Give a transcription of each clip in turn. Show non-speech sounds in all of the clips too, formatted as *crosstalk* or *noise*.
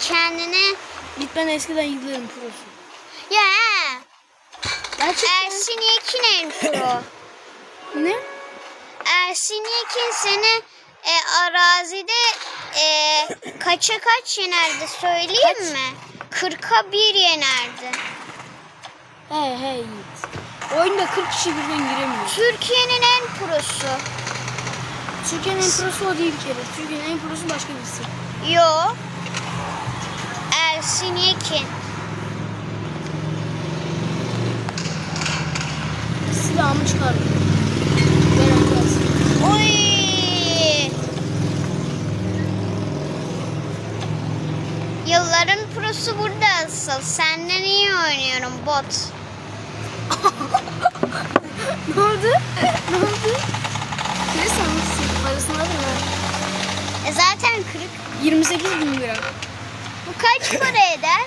kendine Git ben eskiden yıllarım prosu. ya Gerçekten. Ersin Yekin en pro. *laughs* Ne? Ersin Yekin seni e, arazide e, kaça kaç yenerdi söyleyeyim mi? 40'a 1 yenerdi. He he Yiğit. Oyunda 40 kişi birden giremiyor. Türkiye'nin en prosu. Türkiye'nin en prosu o değil bir kere. Türkiye'nin en prosu başka birisi. Yo. Ersin Yekin. Silahımı çıkardım. Oy. Yılların prosu burada asıl. Senden iyi oynuyorum bot. *laughs* ne oldu? ne oldu? Ne sanmışsın? Parasını alır mı? E zaten kırık. 28 bin lira. Bu kaç para eder?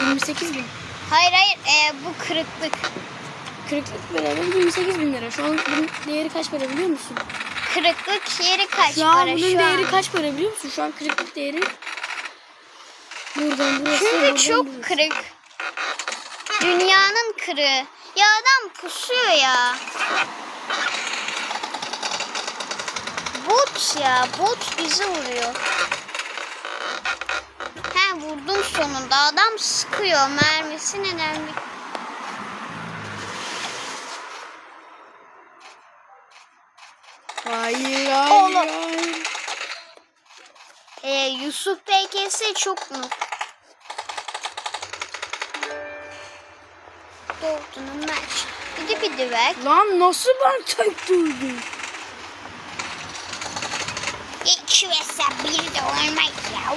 28 bin. Hayır hayır e, bu kırıklık. Kırıklık beraber 28 bin lira. Şu an bunun değeri kaç para biliyor musun? Kırıklık yeri kaç Şu an para bunun şu değeri an? kaç para biliyor musun? Şu an kırıklık değeri buradan burası. Çünkü buradan çok burası. kırık. Dünyanın kırığı. Ya adam pusuyor ya. Bot ya. Bot bizi vuruyor. Vurdum sonunda. Adam sıkıyor. Mermisi neden bir... Hayır hayır Oğlum. hayır. Ee, Yusuf PKS çok mu? Doğduğunun maç. Gidi gidi ver. Lan nasıl ben tek durdum? İki vs bir de olmaz ya.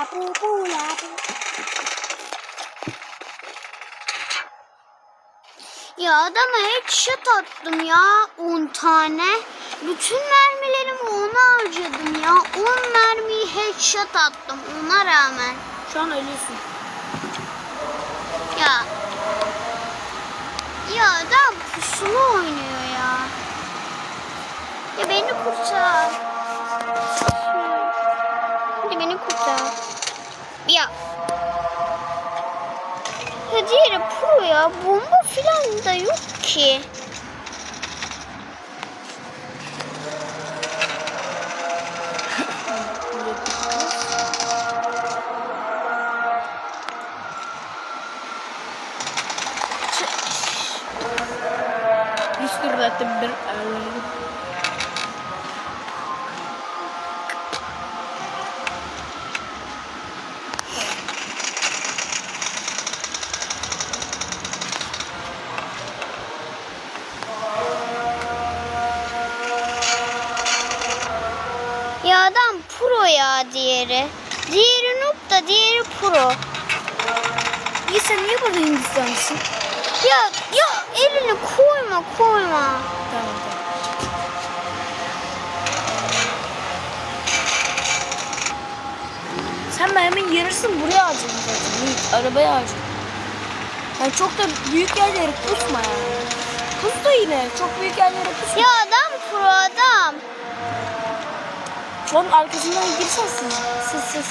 La bu bu la bu Ya adama headshot attım ya 10 tane. Bütün mermilerimi ona harcadım ya. 10 mermiyi headshot attım ona rağmen. Şu an ölüyorsun. Ya. Ya adam pusulu oynuyor ya. Ya beni kurtar. Hadi beni kurtar. Ya. Ya diğeri pro ya. Bomba filan da yok ki. Pro ya diğeri. Diğeri noob da diğeri pro. İyi sen niye burada Hindistanlısın? Ya ya elini koyma koyma. Tamam tamam. Sen mermin yarısını buraya harcadın zaten. Yiğit, arabaya harcadın. Yani çok da büyük yerlere pusma yani. Da yine. Çok büyük yerlere pusma. Ya adam pro adam. Şu an arkasından girsen siz. Siz siz.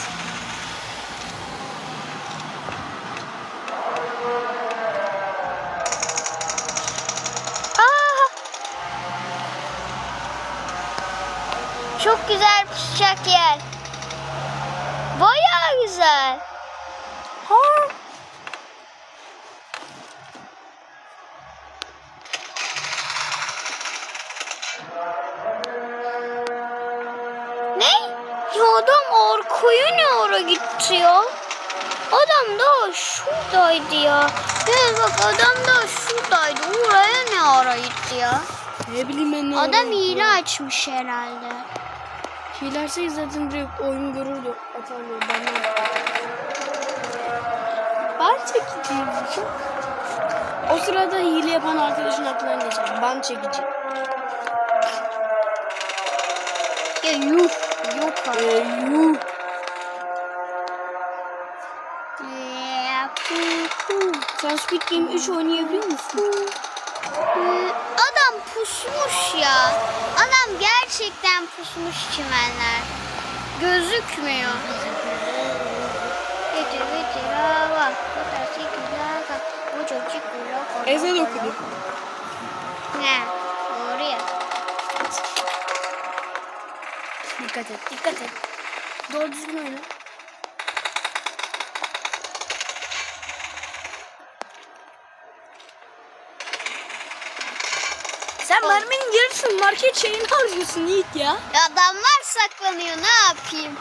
Çok güzel pusacak yer. Bayağı güzel. Ha. Ya adam arkaya ne ara gitti ya? Adam da şuradaydı ya. Evet bak adam da şuradaydı. Oraya ne ara gitti ya? Ne bileyim ben ne Adam hile açmış herhalde. Hilerse zaten direkt oyun görürdü. Atamıyor. Ben yapayım? Ban çekiciyim. O sırada hile yapan arkadaşın aklına geçer. Ban çekici. Ya yuh. Yok abi. Yuh. Sen Squid Game 3 oynayabiliyor musun? Ee, adam pusmuş ya. Adam gerçekten pusmuş çimenler. Gözükmüyor. Ezel okudu. Ne? Dikkat et, dikkat et. Doğru düzgün oyna. Sen merminin yarısını market şeyini harcıyorsun Yiğit ya. Adamlar saklanıyor ne yapayım?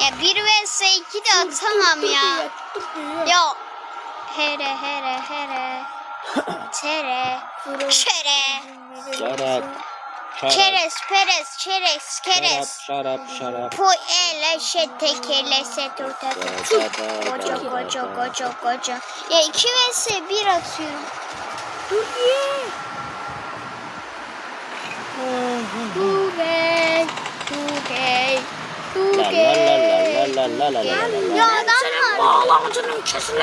Ya 1 vs 2 de atamam ya. Ya here here here. Tere. Şere. Şarap. Şarap. Çerez, perez, çerez, kerez. Şarap, şarap, şarap. Pu ele şey tekele se turta. Koca koca koca koca. Ya 2 vs 1 atıyorum. Dur ye. Tugay, Tugay, Tugay. La la la la la la la la. Ya adam var. Senin bağlamacının kesine.